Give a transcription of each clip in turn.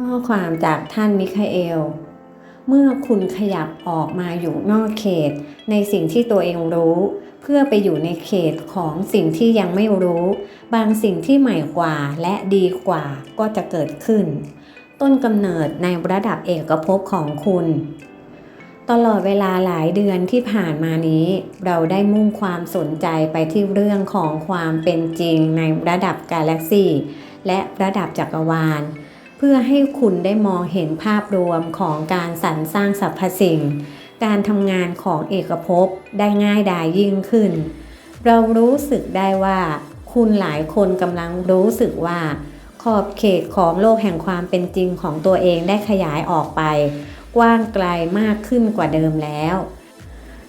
ข้อความจากท่านมิคาเอล เมื่อคุณขยับออกมาอยู่นอกเขต ในสิ่งที่ตัวเองรู้ เพื่อไปอยู่ในเขตของสิ่งที่ยังไม่รู้ บางสิ่งที่ใหม่กว่าและดีกว่าก็จะเกิดขึ้น ต้นกำเนิดในระดับเอกภพของคุณตลอดเวลาหลายเดือนที่ผ่านมานี้ เราได้มุ่งความสนใจไปที่เรื่องของความเป็นจริงในระดับกาแล็กซีและระดับจักรวาล พื่อให้คุณได้มองเห็นภาพรวมของการสรรสร้างสรรพสิ่ง การทำงานของเอกภพได้ง่ายดายยิ่งขึ้น เรารู้สึกได้ว่า คุณหลายคนกำลังรู้สึกว่า ขอบเขตของโลกแห่งความเป็นจริงของตัวเองได้ขยายออกไป กว้างไกลมากขึ้นกว่าเดิมแล้ว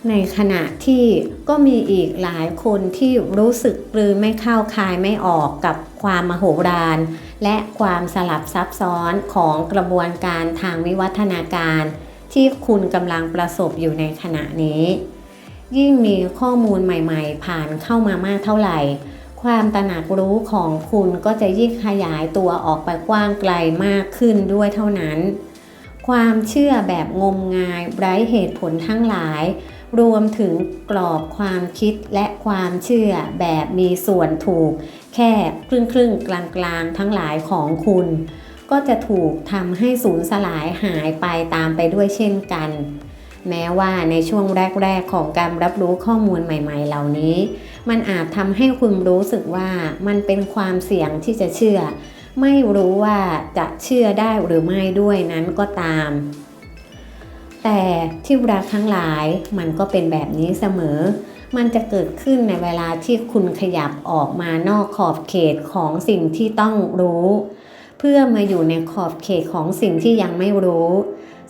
ในขณะที่ก็มีอีกหลายคนที่รู้สึกกลืนไม่เข้าคายไม่ออกกับความมโหฬาร และความสลับซับซ้อนของกระบวนการทางวิวัฒนาการ ที่คุณกำลังประสบอยู่ในขณะนี้ ยิ่งมีข้อมูลใหม่ๆ ผ่านเข้ามามากเท่าไหร่ ความตระหนักรู้ของคุณก็จะยิ่งขยายตัวออกไปกว้างไกลมากขึ้นด้วยเท่านั้น ความเชื่อแบบงมงายไร้เหตุผลทั้งหลายรวมถึงกรอบความคิดและความเชื่อแบบมีส่วนถูก แค่ครึ่งครึ่งๆกลางกลางๆทั้งหลายของคุณ ก็จะถูกทำให้สูญสลายหายไปตามไปด้วยเช่นกัน แม้ว่าในช่วงแรก ๆ ของการรับรู้ข้อมูลใหม่ ๆ เหล่านี้ มันอาจทำให้คุณรู้สึกว่ามันเป็นความเสี่ยงที่จะเชื่อ ไม่รู้ว่าจะเชื่อได้หรือไม่ด้วยนั้นก็ตามแต่ที่รักทั้งหลายมันก็เป็นแบบนี้เสมอ มันจะเกิดขึ้นในเวลาที่คุณขยับออกมานอกขอบเขตของสิ่งที่ต้องรู้ เพื่อมาอยู่ในขอบเขตของสิ่งที่ยังไม่รู้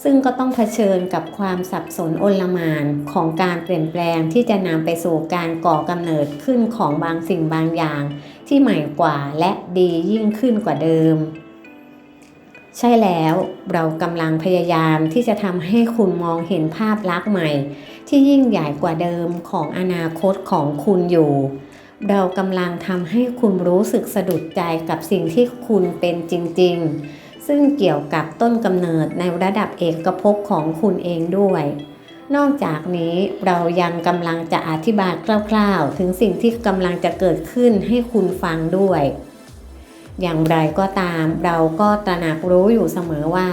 ซึ่งก็ต้องเผชิญกับความสับสนโอลมานของการเปลี่ยนแปลงที่จะนำไปสู่การก่อกำเนิดขึ้นของบางสิ่งบางอย่าง ที่ใหม่กว่าและดียิ่งขึ้นกว่าเดิมใช่แล้วเรากำลังพยายามที่จะทำให้คุณมองเห็นภาพลักษณ์ใหม่ ที่ยิ่งใหญ่กว่าเดิมของอนาคตของคุณอยู่ เรากำลังทำให้คุณรู้สึกสะดุดใจกับสิ่งที่คุณเป็นจริง ๆ ซึ่งเกี่ยวกับต้นกำเนิดในระดับเอกภพของคุณเองด้วย นอกจากนี้เรายังกำลังจะอธิบายคร่าวๆ ถึงสิ่งที่กำลังจะเกิดขึ้นให้คุณฟังด้วย อย่างไรก็ตามเราก็ตระหนักรู้อยู่เสมอว่า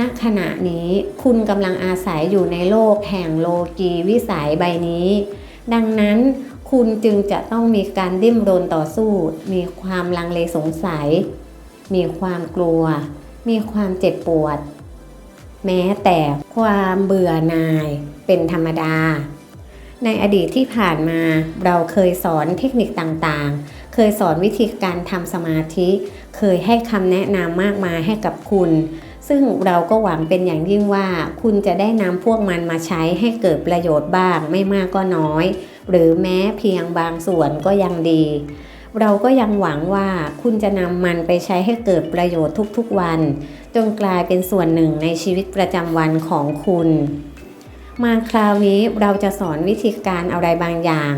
ณขณะนี้คุณกำลังอาศัยอยู่ในโลกแห่งโลกีวิสัยใบนี้ ดังนั้นคุณจึงจะต้องมีการดิ้นรนต่อสู้ มีความลังเลสงสัย มีความกลัว มีความเจ็บปวด แม้แต่ความเบื่อหน่ายเป็นธรรมดา ในอดีตที่ผ่านมาเราเคยสอนเทคนิคต่างๆ เคยสอนวิธีการทำสมาธิ เคยให้คำแนะนำมากมายให้กับคุณ ซึ่งเราก็หวังเป็นอย่างยิ่งว่าคุณจะได้นำพวกมันมาใช้ให้เกิดประโยชน์บ้างไม่มากก็น้อย หรือแม้เพียงบางส่วนก็ยังดี เราก็ยังหวังว่าคุณจะนำมันไปใช้ให้เกิดประโยชน์ทุกๆวัน จนกลายเป็นส่วนหนึ่งในชีวิตประจำวันของคุณ มาคราวนี้เราจะสอนวิธีการอะไรบางอย่าง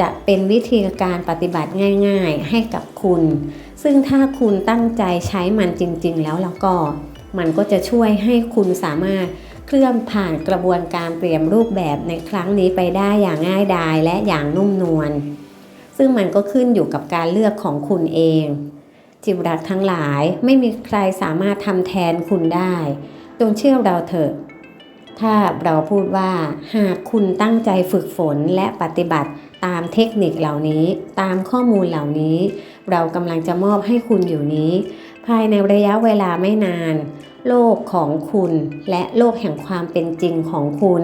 จะเป็นวิธีการปฏิบัติง่าย ๆ ให้กับคุณ ซึ่งถ้าคุณตั้งใจใช้มันจริง ๆ แล้วแล้วก็ มันก็จะช่วยให้คุณสามารถเคลื่อนผ่านกระบวนการเปลี่ยนรูปแบบในครั้งนี้ไปได้อย่างง่ายดายและอย่างนุ่มนวล ซึ่งมันก็ขึ้นอยู่กับการเลือกของคุณเอง จิตรักทั้งหลายไม่มีใครสามารถทำแทนคุณได้ จงเชื่อเราเถอะ ถ้าเราพูดว่าหากคุณตั้งใจฝึกฝนและปฏิบัติตามเทคนิคเหล่านี้ ตามข้อมูลเหล่านี้ เรากำลังจะมอบให้คุณอยู่นี้ ภายในระยะเวลาไม่นาน โลกของคุณและโลกแห่งความเป็นจริงของคุณ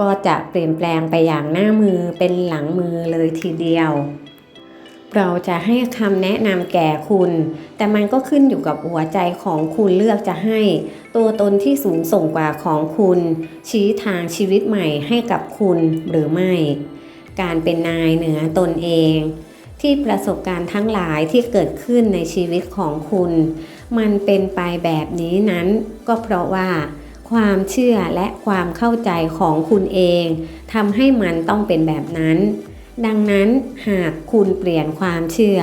ก็จะเปลี่ยนแปลงไปอย่างหน้ามือเป็นหลังมือเลยทีเดียว เราจะให้คำแนะนำแก่คุณ แต่มันก็ขึ้นอยู่กับหัวใจของคุณเลือกจะให้ ตัวตนที่สูงส่งกว่าของคุณ ชี้ทางชีวิตใหม่ให้กับคุณหรือไม่ การเป็นนายเหนือตนเอง ที่ประสบการณ์ทั้งหลายที่เกิดขึ้นในชีวิตของคุณ มันเป็นไปแบบนี้นั้น ก็เพราะว่า ความเชื่อและความเข้าใจของคุณเองทำให้มันต้องเป็นแบบนั้น ดังนั้นหากคุณเปลี่ยนความเชื่อ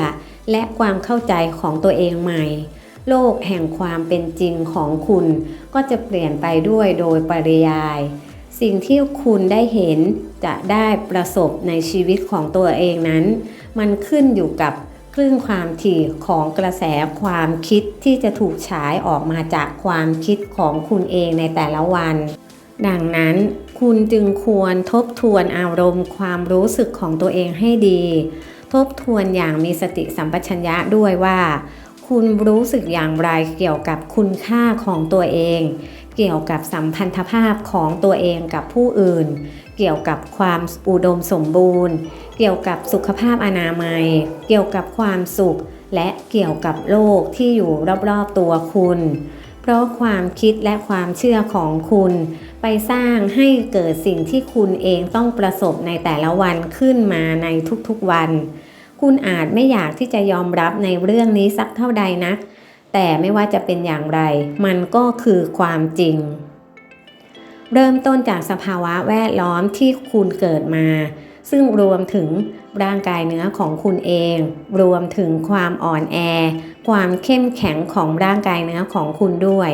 และความเข้าใจของตัวเองใหม่ โลกแห่งความเป็นจริงของคุณ ก็จะเปลี่ยนไปด้วยโดยปริยายสิ่งที่คุณได้เห็นจะได้ประสบในชีวิตของตัวเองนั้น มันขึ้นอยู่กับคลื่นความถี่ของกระแสความคิดที่จะถูกฉายออกมาจากความคิดของคุณเองในแต่ละวัน ดังนั้นคุณจึงควรทบทวนอารมณ์ความรู้สึกของตัวเองให้ดี ทบทวนอย่างมีสติสัมปชัญญะด้วยว่า คุณรู้สึกอย่างไรเกี่ยวกับคุณค่าของตัวเอง เกี่ยวกับสัมพันธภาพของตัวเองกับผู้อื่น เกี่ยวกับความอุดมสมบูรณ์ เกี่ยวกับสุขภาพอนามัย เกี่ยวกับความสุข และเกี่ยวกับโลกที่อยู่รอบๆตัวคุณ เพราะความคิดและความเชื่อของคุณ ไปสร้างให้เกิดสิ่งที่คุณเองต้องประสบในแต่ละวันขึ้นมาในทุกๆวัน คุณอาจไม่อยากที่จะยอมรับในเรื่องนี้สักเท่าใดนักแต่ไม่ว่าจะเป็นอย่างไร มันก็คือความจริง เริ่มต้นจากสภาวะแวดล้อมที่คุณเกิดมา ซึ่งรวมถึงร่างกายเนื้อของคุณเอง รวมถึงความอ่อนแอ ความเข้มแข็งของร่างกายเนื้อของคุณด้วย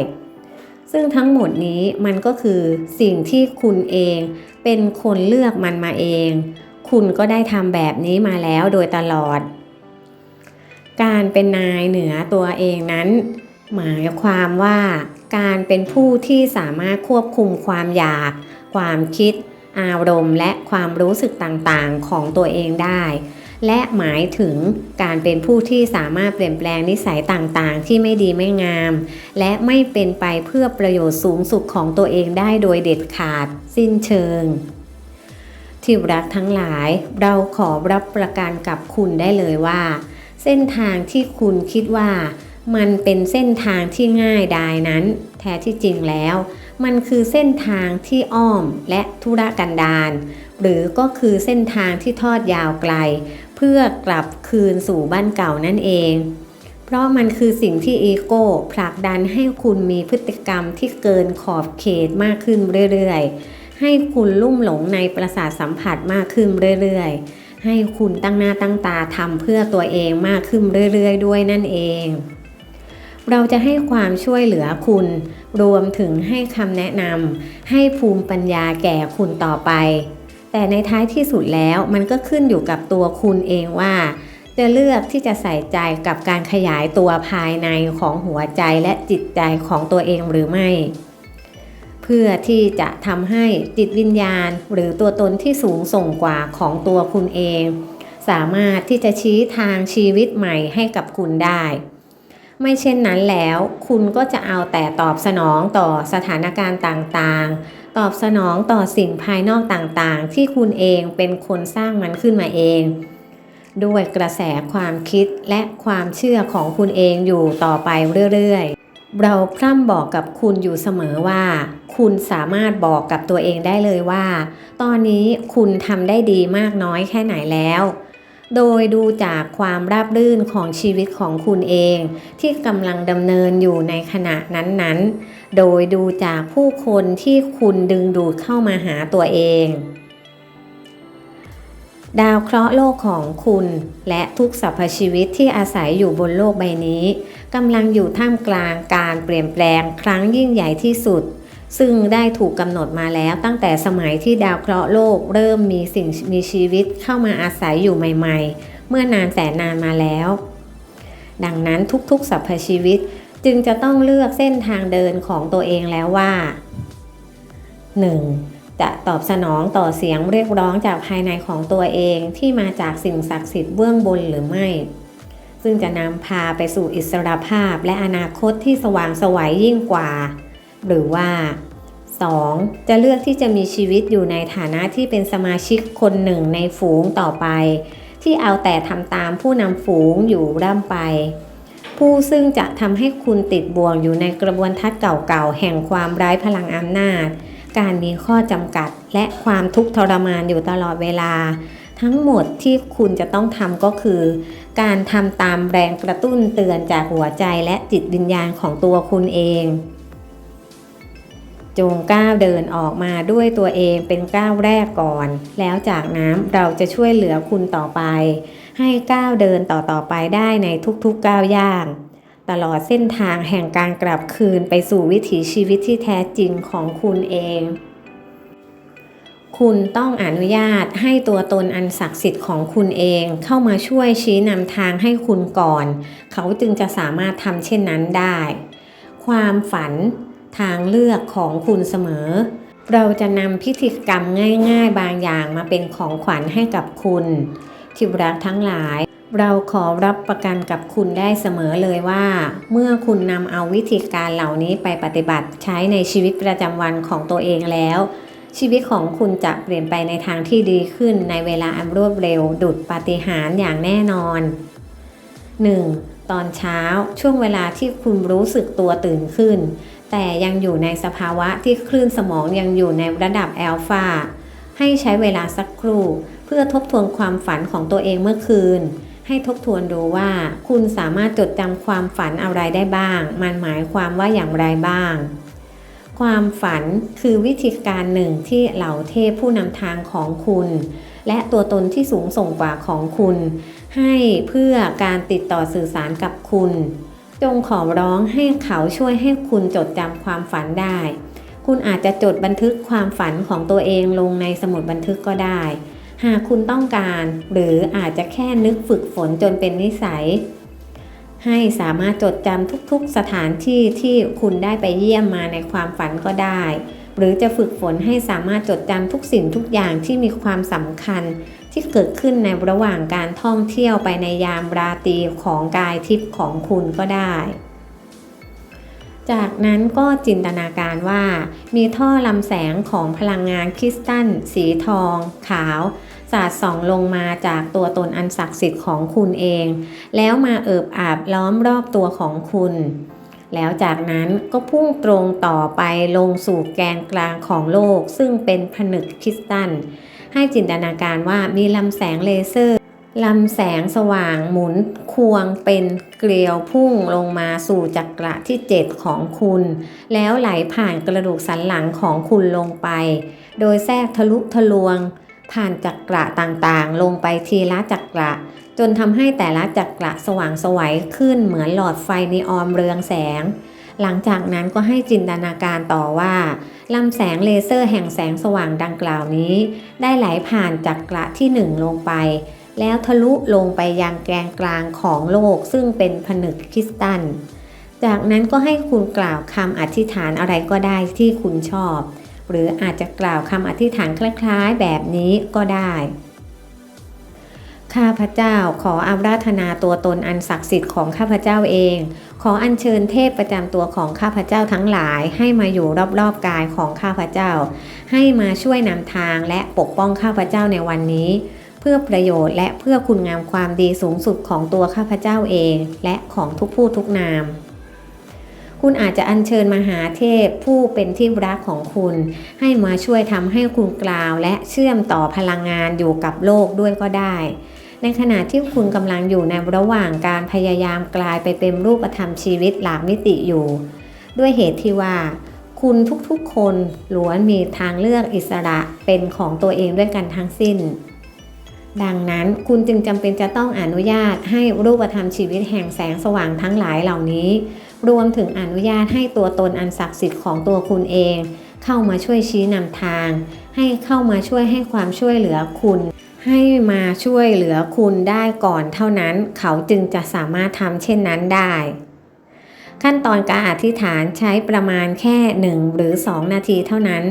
ซึ่งทั้งหมดนี้มันก็คือสิ่งที่คุณเองเป็นคนเลือกมันมาเอง คุณก็ได้ทำแบบนี้มาแล้วโดยตลอด การเป็นนายเหนือตัวเองนั้น หมายความว่า การเป็นผู้ที่สามารถควบคุมความอยาก ความคิด อารมณ์ และความรู้สึกต่างๆ ของตัวเองได้ และหมายถึงการเป็นผู้ที่สามารถเปลี่ยนแปลงนิสัยต่างๆ ที่ไม่ดีไม่งาม และไม่เป็นไปเพื่อประโยชน์สูงสุดของตัวเองได้โดยเด็ดขาด สิ้นเชิงที่รักทั้งหลายเราขอรับประกันกับคุณได้เลยว่า เส้นทางที่คุณคิดว่า มันเป็นเส้นทางที่ง่ายดายนั้น แท้ที่จริงแล้ว มันคือเส้นทางที่อ้อมและธุรกันดารหรือก็คือเส้นทางที่ทอดยาวไกล เพื่อกลับคืนสู่บ้านเก่านั่นเอง เพราะมันคือสิ่งที่อีโก้ผลักดันให้คุณมีพฤติกรรมที่เกินขอบเขตมากขึ้นเรื่อยๆ ให้คุณลุ่มหลงในประสาทสัมผัสมากขึ้นเรื่อยๆ ให้คุณตั้งหน้าตั้งตาทำเพื่อตัวเองมากขึ้นเรื่อยๆ ด้วยนั่นเอง เราจะให้ความช่วยเหลือคุณ รวมถึงให้คำแนะนำให้ภูมิปัญญาแก่คุณต่อไป แต่ในท้ายที่สุดแล้วมันก็ขึ้นอยู่กับตัวคุณเองว่า จะเลือกที่จะใส่ใจกับการขยายตัวภายในของหัวใจและจิตใจของตัวเองหรือไม่ เพื่อที่จะทำให้จิตวิญญาณ หรือตัวตนที่สูงส่งกว่าของตัวคุณเอง สามารถที่จะชี้ทางชีวิตใหม่ให้กับคุณได้ ไม่เช่นนั้นแล้ว คุณก็จะเอาแต่ตอบสนองต่อสถานการณ์ต่างๆ ตอบสนองต่อสิ่งภายนอกต่างๆ ที่คุณเองเป็นคนสร้างมันขึ้นมาเอง ด้วยกระแสความคิดและความเชื่อของคุณเองอยู่ต่อไปเรื่อยๆ เราพร่ำบอกกับคุณอยู่เสมอว่า คุณสามารถบอกกับตัวเองได้เลยว่า ตอนนี้คุณทำได้ดีมากน้อยแค่ไหนแล้ว โดยดูจากความราบรื่นของชีวิตของคุณเอง ที่กำลังดำเนินอยู่ในขณะนั้นๆ โดยดูจากผู้คนที่คุณดึงดูดเข้ามาหาตัวเอง ดาวเคราะห์โลกของคุณ และทุกสรรพชีวิตที่อาศัยอยู่บนโลกใบนี้กำลังอยู่ท่ามกลางการเปลี่ยนแปลงครั้งยิ่งใหญ่ที่สุด ซึ่งได้ถูกกำหนดมาแล้วตั้งแต่สมัยที่ดาวเคราะห์โลกเริ่มมีสิ่งมีชีวิตเข้ามาอาศัยอยู่ใหม่ ๆ เมื่อนานแสนนานมาแล้ว ดังนั้นทุกๆสรรพชีวิตจึงจะต้องเลือกเส้นทางเดินของตัวเองแล้วว่า 1. จะตอบสนองต่อเสียงเรียกร้องจากภายในของตัวเองที่มาจากสิ่งศักดิ์สิทธิ์เบื้องบนหรือไม่ ซึ่งจะนำพาไปสู่อิสรภาพและอนาคตที่สว่างสวัยยิ่งกว่า หรือว่า 2. จะเลือกที่จะมีชีวิตอยู่ในฐานะที่เป็นสมาชิกคนหนึ่งในฝูงต่อไป ที่เอาแต่ทำตามผู้นำฝูงอยู่ร่ำไป ผู้ซึ่งจะทำให้คุณติดบ่วงอยู่ในกระบวนทัศน์เก่าๆ แห่งความไร้พลังอำนาจ การมีข้อจำกัด และความทุกข์ทรมานอยู่ตลอดเวลา ทั้งหมดที่คุณจะต้องทำก็คือ การทำตามแรงกระตุ้นเตือนจากหัวใจและจิตวิญญาณของตัวคุณเอง จงก้าวเดินออกมาด้วยตัวเองเป็นก้าวแรกก่อน แล้วจากนั้นเราจะช่วยเหลือคุณต่อไป ให้ก้าวเดินต่อๆไปได้ในทุกๆก้าวย่าง ตลอดเส้นทางแห่งการกลับคืนไปสู่วิถีชีวิตที่แท้จริงของคุณเอง คุณต้องอนุญาตให้ตัวตนอันศักดิ์สิทธิ์ของคุณเองเข้ามาช่วยชี้นำทางให้คุณก่อน เขาจึงจะสามารถทำเช่นนั้นได้ความฝัน ทางเลือกของคุณเสมอ เราจะนำพิธีกรรมง่ายๆ บางอย่างมาเป็นของขวัญให้กับคุณที่รักทั้งหลาย เราขอรับประกันกับคุณได้เสมอเลยว่า เมื่อคุณนำเอาวิธีการเหล่านี้ไปปฏิบัติใช้ในชีวิตประจำวันของตัวเองแล้ว ชีวิตของคุณจะเปลี่ยนไปในทางที่ดีขึ้นในเวลาอันรวดเร็ว ดุดปาฏิหาริย์อย่างแน่นอน 1. ตอนเช้าช่วงเวลาที่คุณรู้สึกตัวตื่นขึ้น แต่ยังอยู่ในสภาวะที่คลื่นสมองยังอยู่ในระดับแอลฟาให้ใช้เวลาสักครู่ เพื่อทบทวนความฝันของตัวเองเมื่อคืน ให้ทบทวนดูว่า คุณสามารถจดจำความฝันอะไรได้บ้าง มันหมายความว่าอย่างไรบ้าง ความฝันคือวิธีการหนึ่งที่เหล่าเทพผู้นำทางของคุณ และตัวตนที่สูงส่งกว่าของคุณ ให้เพื่อการติดต่อสื่อสารกับคุณ จงขอร้องให้เขาช่วยให้คุณจดจำความฝันได้ คุณอาจจะจดบันทึกความฝันของตัวเองลงในสมุดบันทึกก็ได้ หากคุณต้องการ หรืออาจจะแค่นึกฝึกฝนจนเป็นนิสัย ให้สามารถจดจำทุกๆสถานที่ที่คุณได้ไปเยี่ยมมาในความฝันก็ได้ หรือจะฝึกฝนให้สามารถจดจำทุกสิ่งทุกอย่างที่มีความสำคัญ ที่เกิดขึ้นในระหว่างการท่องเที่ยวไปในยามราตรีของกายทิพย์ของคุณก็ได้ จากนั้นก็จินตนาการว่า มีท่อลำแสงของพลังงานคริสตัล สีทอง ขาวสาดส่องลงมาจากตัวตนอันศักดิ์สิทธิ์ของคุณเอง แล้วมาเอิบอาบล้อมรอบตัวของคุณ แล้วจากนั้นก็พุ่งตรงต่อไปลงสู่แกนกลางของโลก ซึ่งเป็นผนึกคริสตัล ให้จินตนาการว่ามีลำแสงเลเซอร์ลำแสงสว่างหมุนควงเป็นเกลียวพุ่งลงมาสู่จักระที่ 7 ของคุณ แล้วไหลผ่านกระดูกสันหลังของคุณลงไป โดยแทรกทะลุทะลวง ผ่านจักระต่างๆ ลงไปทีละจักระ จนทำให้แต่ละจักระสว่างสวัยขึ้นเหมือนหลอดไฟนีออนเรืองแสง หลังจากนั้นก็ให้จินตนาการต่อว่าลำแสงเลเซอร์แห่งแสงสว่างดังกล่าวนี้ ได้ไหลผ่านจักระที่1ลงไป แล้วทะลุลงไปยังแกนกลางของโลกซึ่งเป็นผนึกคริสตัล จากนั้นก็ให้คุณกล่าวคำอธิษฐานอะไรก็ได้ที่คุณชอบ หรืออาจจะกล่าวคำอธิษฐานคล้ายๆแบบนี้ก็ได้ ข้าพเจ้าขออาราธนาตัวตนอันศักดิ์สิทธิ์ของข้าพเจ้าเอง ขออัญเชิญเทพประจำตัวของข้าพเจ้าทั้งหลาย ให้มาอยู่รอบๆกายของข้าพเจ้า ให้มาช่วยนำทางและปกป้องข้าพเจ้าในวันนี้ เพื่อประโยชน์และเพื่อคุณงามความดีสูงสุดของตัวข้าพเจ้าเอง และของทุกผู้ทุกนาม คุณอาจจะอัญเชิญมหาเทพผู้เป็นที่รักของคุณ ให้มาช่วยทำให้คุณกล่าวและเชื่อมต่อพลังงานอยู่กับโลกด้วยก็ได้ ในขณะที่คุณกำลังอยู่ในระหว่างการพยายามกลายไปเป็นรูปธรรมชีวิตหลากมิติอยู่ ด้วยเหตุที่ว่า คุณทุกๆคนล้วนมีทางเลือกอิสระเป็นของตัวเองด้วยกันทั้งสิ้น ดังนั้นคุณจึงจำเป็นจะต้องอนุญาตให้รูปธรรมชีวิตแห่งแสงสว่างทั้งหลายเหล่านี้ รวมถึงอนุญาตให้ตัวตนอันศักดิ์สิทธิ์ของตัวคุณเอง เข้ามาช่วยชี้นำทาง ให้เข้ามาช่วยให้ความช่วยเหลือคุณ ให้มาช่วยเหลือคุณได้ก่อนเท่านั้น เขาจึงจะสามารถทำเช่นนั้นได้ ขั้นตอนการอธิษฐานใช้ประมาณแค่ 1 หรือ 2 นาทีเท่านั้น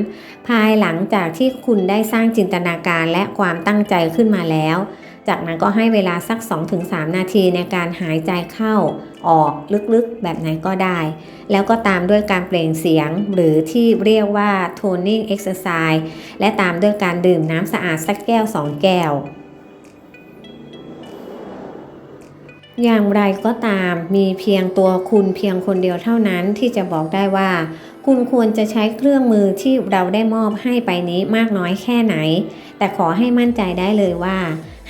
ภายหลังจากที่คุณได้สร้างจินตนาการและความตั้งใจขึ้นมาแล้ว จากนั้นก็ให้เวลาสัก 2-3 นาทีในการหายใจเข้าออกลึกๆแบบไหนก็ได้ แล้วก็ตามด้วยการเปล่งเสียงหรือที่เรียกว่า toning exercise และตามด้วยการดื่มน้ำสะอาดสักแก้ว 2 แก้วอย่างไรก็ตามมีเพียงตัวคุณเพียงคนเดียวเท่านั้นที่จะบอกได้ว่า คุณควรจะใช้เครื่องมือที่เราได้มอบให้ไปนี้มากน้อยแค่ไหน แต่ขอให้มั่นใจได้เลยว่า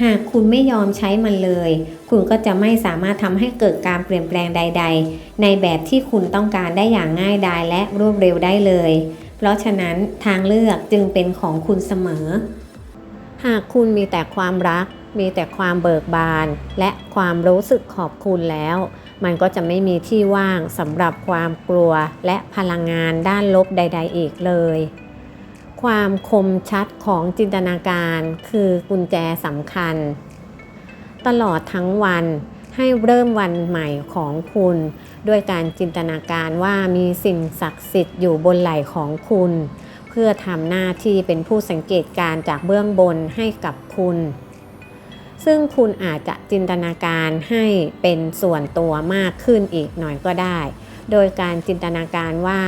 หากคุณไม่ยอมใช้มันเลย คุณก็จะไม่สามารถทำให้เกิดการเปลี่ยนแปลงใด ๆ ในแบบที่คุณต้องการได้อย่างง่ายดายและรวดเร็วได้เลย เพราะฉะนั้นทางเลือกจึงเป็นของคุณเสมอ หากคุณมีแต่ความรัก มีแต่ความเบิกบาน และความรู้สึกขอบคุณแล้ว มันก็จะไม่มีที่ว่างสำหรับความกลัวและพลังงานด้านลบใด ๆ อีกเลย ความคมชัดของจินตนาการคือกุญแจสำคัญ ตลอดทั้งวันให้เริ่มวันใหม่ของคุณ ด้วยการจินตนาการว่ามีสิ่งศักดิ์สิทธิ์อยู่บนไหล่ของคุณ เพื่อทำหน้าที่เป็นผู้สังเกตการณ์จากเบื้องบนให้กับคุณ ซึ่งคุณอาจจะจินตนาการให้เป็นส่วนตัวมากขึ้นอีกหน่อยก็ได้ โดยการจินตนาการว่า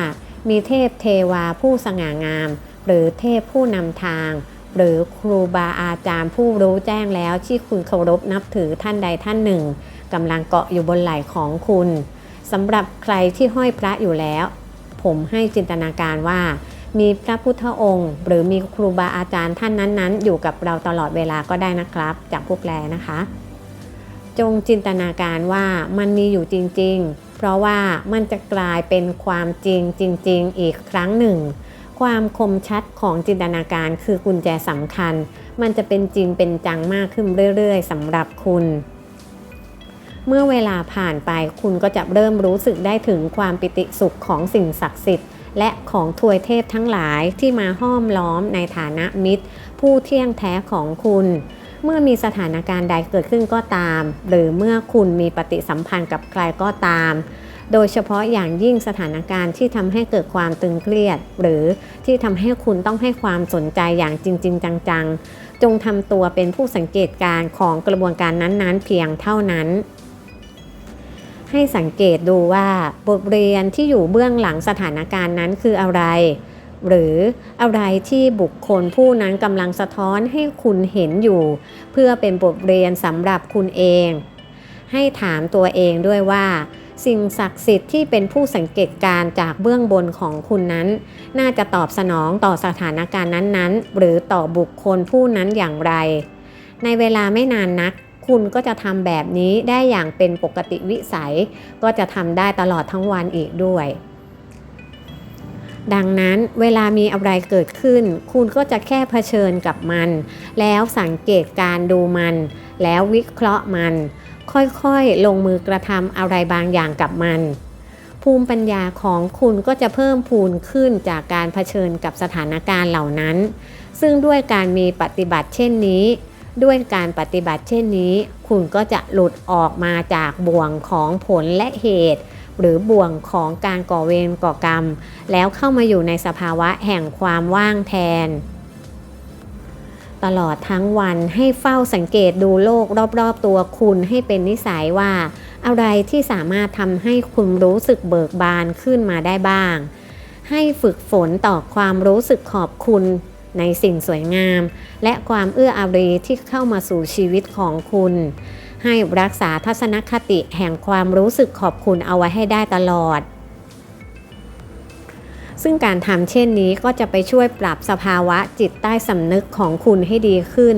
มีเทพเทวาผู้สง่างาม หรือเทพผู้นำทาง หรือครูบาอาจารย์ผู้รู้แจ้งแล้วที่คุณเคารพนับถือท่านใดท่านหนึ่งกำลังเกาะอยู่บนไหล่ของคุณสำหรับใครที่ห้อยพระอยู่แล้ว ผมให้จินตนาการว่า มีพระพุทธองค์ หรือมีครูบาอาจารย์ท่านนั้นๆ อยู่กับเราตลอดเวลาก็ได้นะครับ จากพวกแลนะคะ จงจินตนาการว่ามันมีอยู่จริง ๆ เพราะว่ามันจะกลายเป็นความจริงจริง ๆ อีกครั้งหนึ่ง ความคมชัดของจินตนาการคือกุญแจสำคัญ มันจะเป็นจริงเป็นจังมากขึ้นเรื่อยๆสำหรับคุณ เมื่อเวลาผ่านไปคุณก็จะเริ่มรู้สึกได้ถึงความปิติสุขของสิ่งศักดิ์สิทธิ์ และของทวยเทพทั้งหลายที่มาห้อมล้อมในฐานะมิตร ผู้เที่ยงแท้ของคุณ เมื่อมีสถานการณ์ใดเกิดขึ้นก็ตาม หรือเมื่อคุณมีปฏิสัมพันธ์กับใครก็ตาม โดยเฉพาะอย่างยิ่งสถานการณ์ที่ทำให้เกิดความตึงเครียด หรือที่ทำให้คุณต้องให้ความสนใจอย่างจริงๆจังๆ จงทำตัวเป็นผู้สังเกตการณ์ของกระบวนการนั้นๆ เพียงเท่านั้นให้สังเกตดูว่าบทเรียนที่อยู่เบื้องหลังสถานการณ์นั้นคืออะไร หรืออะไรที่บุคคลผู้นั้นกำลังสะท้อนให้คุณเห็นอยู่ เพื่อเป็นบทเรียนสำหรับคุณเอง ให้ถามตัวเองด้วยว่า สิ่งศักดิ์สิทธิ์ที่เป็นผู้สังเกตการจากเบื้องบนของคุณนั้น น่าจะตอบสนองต่อสถานการณ์นั้นๆ หรือต่อบุคคลผู้นั้นอย่างไร ในเวลาไม่นานนัก คุณก็จะทำแบบนี้ได้อย่างเป็นปกติวิสัย ก็จะทำได้ตลอดทั้งวันอีกด้วยดังนั้นเวลามีอะไรเกิดขึ้น คุณก็จะแค่เผชิญกับมัน แล้วสังเกตการดูมัน แล้ววิเคราะห์มัน ค่อยๆ ลงมือกระทำอะไรบางอย่างกับมัน ภูมิปัญญาของคุณก็จะเพิ่มพูนขึ้นจากการเผชิญกับสถานการณ์เหล่านั้น ซึ่งด้วยการมีปฏิบัติเช่นนี้ ด้วยการปฏิบัติเช่นนี้ คุณก็จะหลุดออกมาจากบ่วงของผลและเหตุ หรือบ่วงของการก่อเวรก่อกรรม แล้วเข้ามาอยู่ในสภาวะแห่งความว่างแทน ตลอดทั้งวันให้เฝ้าสังเกตดูโลกรอบๆตัวคุณให้เป็นนิสัยว่า อะไรที่สามารถทำให้คุณรู้สึกเบิกบานขึ้นมาได้บ้าง ให้ฝึกฝนต่อความรู้สึกขอบคุณในสิ่งสวยงาม และความเอื้ออารีที่เข้ามาสู่ชีวิตของคุณ ให้รักษาทัศนคติแห่งความรู้สึกขอบคุณเอาไว้ให้ได้ตลอด ซึ่งการทำเช่นนี้ก็จะไปช่วยปรับสภาวะจิตใต้สำนึกของคุณให้ดีขึ้น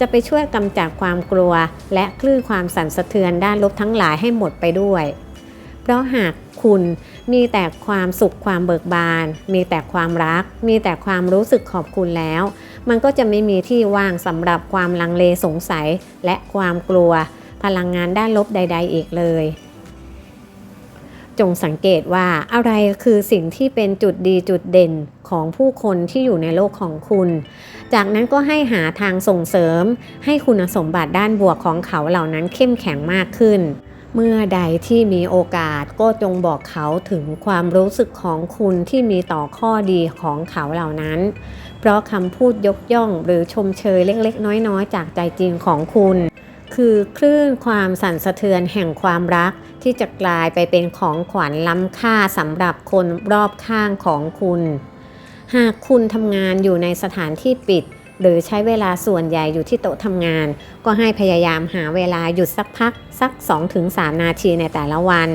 จะไปช่วยกำจัดความกลัว และคลื่นความสั่นสะเทือนด้านลบทั้งหลายให้หมดไปด้วย เพราะหากคุณมีแต่ความสุขความเบิกบาน มีแต่ความรัก มีแต่ความรู้สึกขอบคุณแล้ว มันก็จะไม่มีที่ว่างสำหรับความลังเลสงสัยและความกลัว พลังงานด้านลบใด ๆ อีกเลย จงสังเกตว่าอะไรคือสิ่งที่เป็นจุดดีจุดเด่นของผู้คนที่อยู่ในโลกของคุณ จากนั้นก็ให้หาทางส่งเสริม ให้คุณสมบัติด้านบวกของเขาเหล่านั้นเข้มแข็งมากขึ้น เมื่อใดที่มีโอกาสก็จงบอกเขาถึงความรู้สึกของคุณที่มีต่อข้อดีของเขาเหล่านั้น เพราะคำพูดยกย่องหรือชมเชยเล็ก ๆ น้อย ๆ จากใจจริงของคุณ คือคลื่นความสั่นสะเทือนแห่งความรัก ที่จะกลายไปเป็นของขวัญล้ำค่าสำหรับคนรอบข้างของคุณ หากคุณทำงานอยู่ในสถานที่ปิด หรือใช้เวลาส่วนใหญ่อยู่ที่โต๊ะทำงาน ก็ให้พยายามหาเวลาหยุดสักพักสัก 2-3 นาทีในแต่ละวัน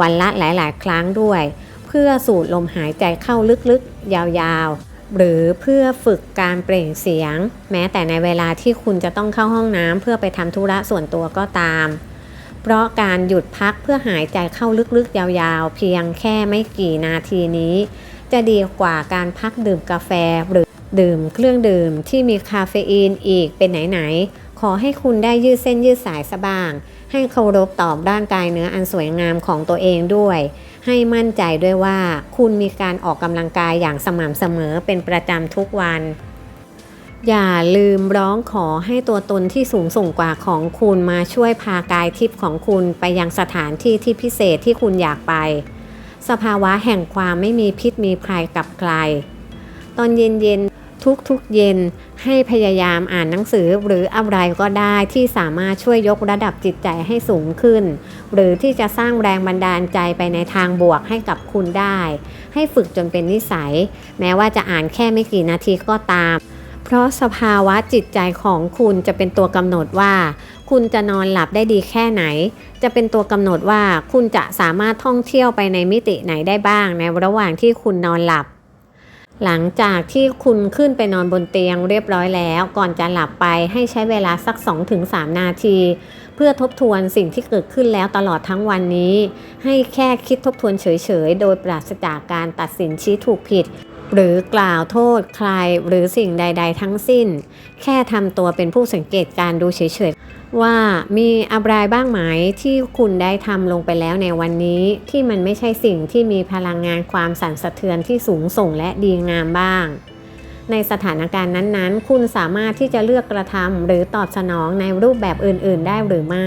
วันละหลาย ๆ ครั้งด้วย เพื่อสูดลมหายใจเข้าลึกๆ ยาวๆหรือเพื่อฝึกการเปล่งเสียง แม้แต่ในเวลาที่คุณจะต้องเข้าห้องน้ำเพื่อไปทำธุระส่วนตัวก็ตาม เพราะการหยุดพักเพื่อหายใจเข้าลึกๆ ยาวๆ เพียงแค่ไม่กี่นาทีนี้ จะดีกว่าการพักดื่มกาแฟหรือดื่มเครื่องดื่มที่มีคาเฟอีนอีกเป็นไหนๆ ขอให้คุณได้ยืดเส้นยืดสายสบ้าง ให้เคารพตอบร่างกายเนื้ออันสวยงามของตัวเองด้วย ให้มั่นใจด้วยว่าคุณมีการออกกำลังกายอย่างสม่ำเสมอเป็นประจำทุกวัน อย่าลืมร้องขอให้ตัวตนที่สูงส่งกว่าของคุณมาช่วยพากายทิพย์ของคุณไปยังสถานที่ที่พิเศษที่คุณอยากไป สภาวะแห่งความไม่มีพิษมีภัยกับใคร ตอนเย็นๆ ทุกๆเย็นให้พยายามอ่านหนังสือหรืออะไรก็ได้ที่สามารถช่วยยกระดับจิตใจให้สูงขึ้น หรือที่จะสร้างแรงบันดาลใจไปในทางบวกให้กับคุณได้ ให้ฝึกจนเป็นนิสัย แม้ว่าจะอ่านแค่ไม่กี่นาทีก็ตาม เพราะสภาวะจิตใจของคุณจะเป็นตัวกำหนดว่า คุณจะนอนหลับได้ดีแค่ไหน จะเป็นตัวกำหนดว่าคุณจะสามารถท่องเที่ยวไปในมิติไหนได้บ้าง ในระหว่างที่คุณนอนหลับ หลังจากที่คุณขึ้นไปนอนบนเตียงเรียบร้อยแล้ว ก่อนจะหลับไปให้ใช้เวลาสัก 2-3 นาที เพื่อทบทวนสิ่งที่เกิดขึ้นแล้วตลอดทั้งวันนี้ ให้แค่คิดทบทวนเฉยๆ โดยปราศจากการตัดสินชี้ถูกผิด หรือกล่าวโทษใครหรือสิ่งใด ๆ ทั้งสิ้น แค่ทำตัวเป็นผู้สังเกตการดูเฉยๆ ว่ามีอะไรบ้างไหมที่คุณได้ทำลงไปแล้วในวันนี้ ที่มันไม่ใช่สิ่งที่มีพลังงานความสั่นสะเทือนที่สูงส่งและดีงามบ้าง ในสถานการณ์นั้นๆ คุณสามารถที่จะเลือกกระทำหรือตอบสนองในรูปแบบอื่น ๆ ได้หรือไม่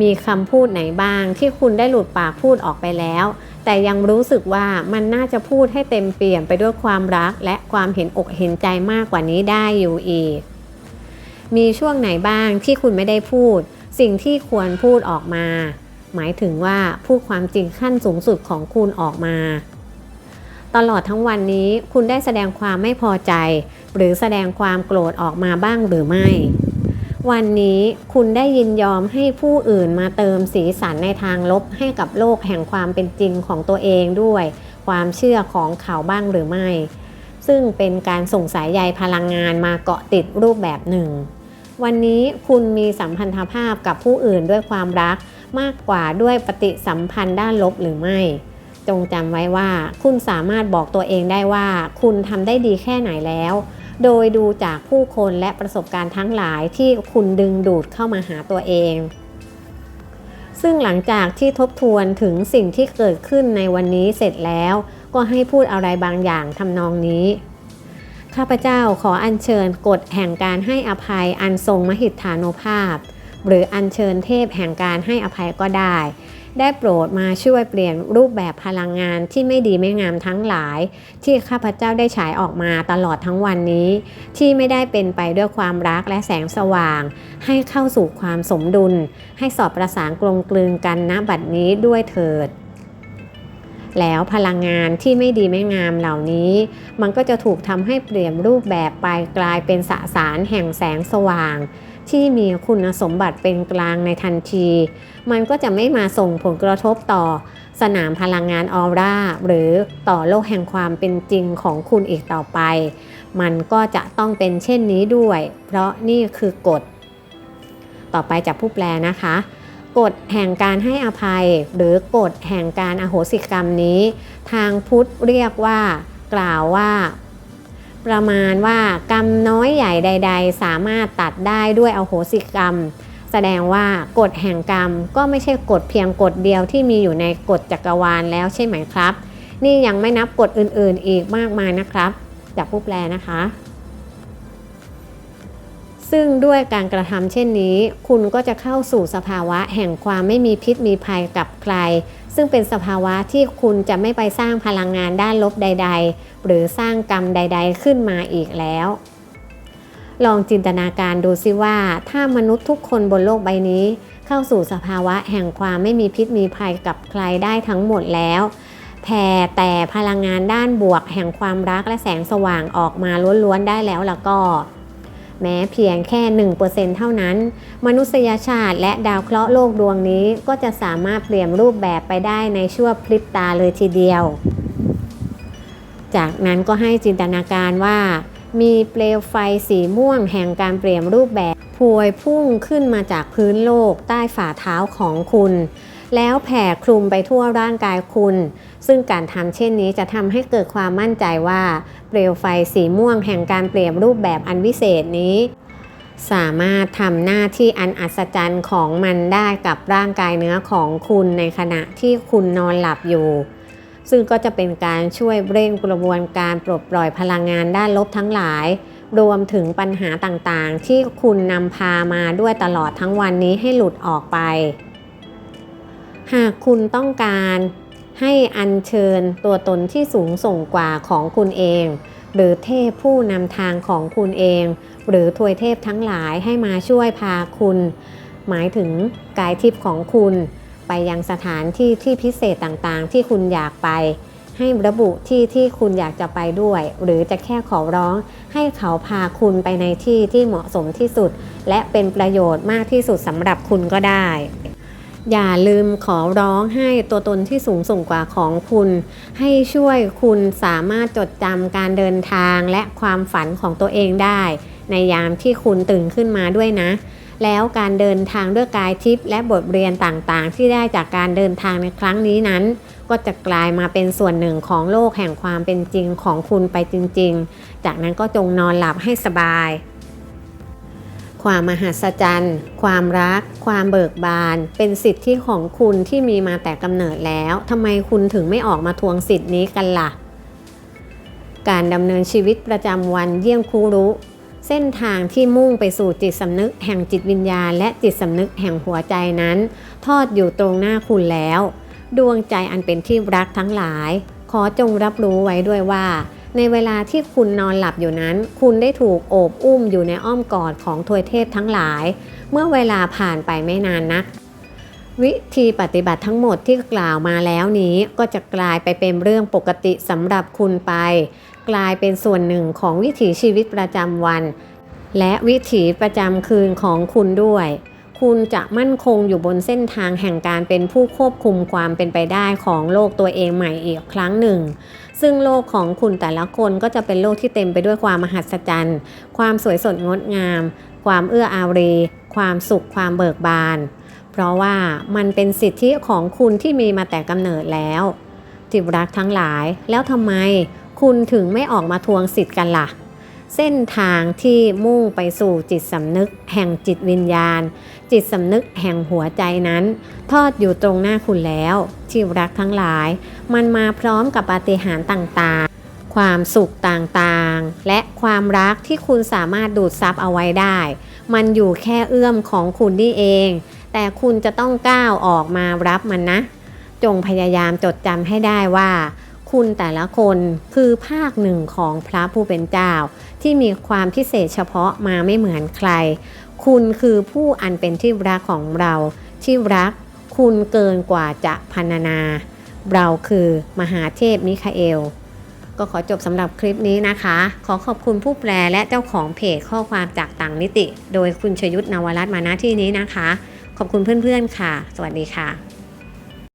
มีคำพูดไหนบ้างที่คุณได้หลุดปากพูดออกไปแล้ว แต่ยังรู้สึกว่ามันน่าจะพูดให้เต็มเปี่ยมไปด้วยความรัก และความเห็นอกเห็นใจมากกว่านี้ได้อยู่อีก มีช่วงไหนบ้างที่คุณไม่ได้พูด สิ่งที่ควรพูดออกมา หมายถึงว่าพูดความจริงขั้นสูงสุดของคุณออกมา ตลอดทั้งวันนี้คุณได้แสดงความไม่พอใจ หรือแสดงความโกรธออกมาบ้างหรือไม่ วันนี้คุณได้ยินยอมให้ผู้อื่นมาเติมสีสันในทางลบให้กับโลกแห่งความเป็นจริงของตัวเองด้วย ความเชื่อของเขาบ้างหรือไม่ ซึ่งเป็นการส่งสายใยพลังงานมาเกาะติดรูปแบบหนึ่ง วันนี้คุณมีสัมพันธภาพกับผู้อื่นด้วยความรักมากกว่าด้วยปฏิสัมพันธ์ด้านลบหรือไม่ จงจำไว้ว่าคุณสามารถบอกตัวเองได้ว่า คุณทำได้ดีแค่ไหนแล้ว โดยดูจากผู้คนและประสบการณ์ทั้งหลายที่คุณดึงดูดเข้ามาหาตัวเอง ซึ่งหลังจากที่ทบทวนถึงสิ่งที่เกิดขึ้นในวันนี้เสร็จแล้ว ก็ให้พูดอะไรบางอย่างทำนองนี้ ข้าพเจ้าขออัญเชิญกฎแห่งการให้อภัยอันทรงมหิทธานุภาพ หรืออัญเชิญเทพแห่งการให้อภัยก็ได้ ได้โปรดมาช่วยเปลี่ยนรูปแบบพลังงานที่ไม่ดีไม่งามทั้งหลาย ที่ข้าพเจ้าได้ฉายออกมาตลอดทั้งวันนี้ ที่ไม่ได้เป็นไปด้วยความรักและแสงสว่าง ให้เข้าสู่ความสมดุล ให้สอบประสานกลมกลืนกันณบัดนี้ด้วยเถิดแล้วพลังงานที่ไม่ดีไม่งามเหล่านี้ มันก็จะถูกทำให้เปลี่ยนรูปแบบไปกลายเป็นสสารแห่งแสงสว่าง ที่มีคุณสมบัติเป็นกลางในทันที มันก็จะไม่มาส่งผลกระทบต่อสนามพลังงานออร่าหรือต่อโลกแห่งความเป็นจริงของคุณอีกต่อไป มันก็จะต้องเป็นเช่นนี้ด้วย เพราะนี่คือกฎ ต่อไปจากผู้แปลนะคะกฎแห่งการให้อภัย หรือกฎแห่งการอโหสิกรรมนี้ ทางพุทธเรียกว่ากล่าวว่า ประมาณว่ากรรมน้อยใหญ่ใด ๆ สามารถตัดได้ด้วยอโหสิกรรม แสดงว่ากฎแห่งกรรมก็ไม่ใช่กฎเพียงกฎเดียวที่มีอยู่ในกฎจักรวาลแล้วใช่ไหมครับ นี่ยังไม่นับกฎอื่นๆอีกมากมายนะครับ จากผู้แปลนะคะ ซึ่งด้วยการกระทำเช่นนี้ คุณก็จะเข้าสู่สภาวะแห่งความไม่มีพิษมีภัยกับใคร ซึ่งเป็นสภาวะที่คุณจะไม่ไปสร้างพลังงานด้านลบใด ๆ หรือสร้างกรรมใด ๆ ขึ้นมาอีกแล้ว ลองจินตนาการดูซิว่าถ้ามนุษย์ทุกคนบนโลกใบนี้ เข้าสู่สภาวะแห่งความไม่มีพิษมีภัยกับใครได้ทั้งหมดแล้วแผ่แต่พลังงานด้านบวกแห่งความรักและแสงสว่างออกมาล้วนๆได้แล้วแล้วก็ แม้เพียงแค่ 1%เท่านั้น มนุษยชาติและดาวเคราะห์โลกดวงนี้ก็จะสามารถเปลี่ยนรูปแบบไปได้ในชั่วพริบตาเลยทีเดียว จากนั้นก็ให้จินตนาการว่า มีเปลวไฟสีม่วงแห่งการเปลี่ยนรูปแบบ พวยพุ่งขึ้นมาจากพื้นโลกใต้ฝ่าเท้าของคุณ แล้วแผ่คลุมไปทั่วร่างกายคุณ ซึ่งการทำเช่นนี้จะทำให้เกิดความมั่นใจว่า เปลวไฟสีม่วงแห่งการเปลี่ยนรูปแบบอันวิเศษนี้ สามารถทำหน้าที่อันอัศจรรย์ของมันได้กับร่างกายเนื้อของคุณในขณะที่คุณนอนหลับอยู่ ซึ่งก็จะเป็นการช่วยเร่งกระบวนการปลดปล่อยพลังงานด้านลบทั้งหลาย รวมถึงปัญหาต่างๆ ที่คุณนำพามาด้วยตลอดทั้งวันนี้ให้หลุดออกไป หากคุณต้องการให้อัญเชิญตัวตนที่สูงส่งกว่าของคุณเอง หรือเทพผู้นำทางของคุณเอง หรือทวยเทพทั้งหลายให้มาช่วยพาคุณ หมายถึงกายทิพย์ของคุณ ไปยังสถานที่ที่พิเศษต่างๆ ที่คุณอยากไป ให้ระบุที่ที่คุณอยากจะไปด้วย หรือจะแค่ขอร้อง ให้เขาพาคุณไปในที่ที่เหมาะสมที่สุด และเป็นประโยชน์มากที่สุดสำหรับคุณก็ได้ อย่าลืมขอร้องให้ตัวตนที่สูงส่งกว่าของคุณ ให้ช่วยคุณสามารถจดจำการเดินทางและความฝันของตัวเองได้ ในยามที่คุณตื่นขึ้นมาด้วยนะ แล้วการเดินทางด้วยกายทิพย์และบทเรียนต่างๆ ที่ได้จากการเดินทางในครั้งนี้นั้น ก็จะกลายมาเป็นส่วนหนึ่งของโลกแห่งความเป็นจริงของคุณไปจริง ๆ จากนั้นก็จงนอนหลับให้สบาย ความมหัศจรรย์ ความรัก ความเบิกบาน เป็นสิทธิของคุณที่มีมาแต่กำเนิดแล้วทำไมคุณถึงไม่ออกมาทวงสิทธินี้กันล่ะ การดำเนินชีวิตประจำวันเยี่ยงครูรู้ เส้นทางที่มุ่งไปสู่จิตสำนึกแห่งจิตวิญญาณ และจิตสำนึกแห่งหัวใจนั้น ทอดอยู่ตรงหน้าคุณแล้ว ดวงใจอันเป็นที่รักทั้งหลาย ขอจงรับรู้ไว้ด้วยว่า ในเวลาที่คุณนอนหลับอยู่นั้น คุณได้ถูกโอบอุ้มอยู่ในอ้อมกอดของทวยเทพทั้งหลาย เมื่อเวลาผ่านไปไม่นานนัก วิธีปฏิบัติทั้งหมดที่กล่าวมาแล้วนี้ก็จะกลายไปเป็นเรื่องปกติสำหรับคุณไป กลายเป็นส่วนหนึ่งของวิถีชีวิตประจำวัน และวิถีประจำคืนของคุณด้วย คุณจะมั่นคงอยู่บนเส้นทางแห่งการเป็นผู้ควบคุมความเป็นไปได้ของโลกตัวเองใหม่อีกครั้งหนึ่ง ซึ่งโลกของคุณแต่ละคนก็จะเป็นโลกที่เต็มไปด้วยความมหัศจรรย์ ความสวยสดงดงาม ความเอื้ออารี ความสุข ความเบิกบาน เพราะว่ามันเป็นสิทธิของคุณที่มีมาแต่กำเนิดแล้วจิตรักทั้งหลายแล้วทำไม คุณถึงไม่ออกมาทวงสิทธิ์กันล่ะ เส้นทางที่มุ่งไปสู่จิตสำนึกแห่งจิตวิญญาณ จิตสำนึกแห่งหัวใจนั้น ทอดอยู่ตรงหน้าคุณแล้วที่รักทั้งหลาย มันมาพร้อมกับปาฏิหาริย์ต่างๆ ความสุขต่างๆ และความรักที่คุณสามารถดูดซับเอาไว้ได้ มันอยู่แค่เอื้อมของคุณนี่เอง แต่คุณจะต้องก้าวออกมารับมันนะ จงพยายามจดจำให้ได้ว่า คุณแต่ละคนคือภาคหนึ่งของพระผู้เป็นเจ้า ที่มีความพิเศษเฉพาะมาไม่เหมือนใคร คุณคือผู้อันเป็นที่รักของเรา ที่รักคุณเกินกว่าจะพรรณนา เราคือมหาเทพมิคาเอล ก็ขอจบสำหรับคลิปนี้นะคะ ขอขอบคุณผู้แปลและเจ้าของเพจข้อความจากต่างนิติ โดยคุณชยุทธนวรัตน์มาณที่นี้นะคะ ขอบคุณเพื่อนๆค่ะ สวัสดีค่ะ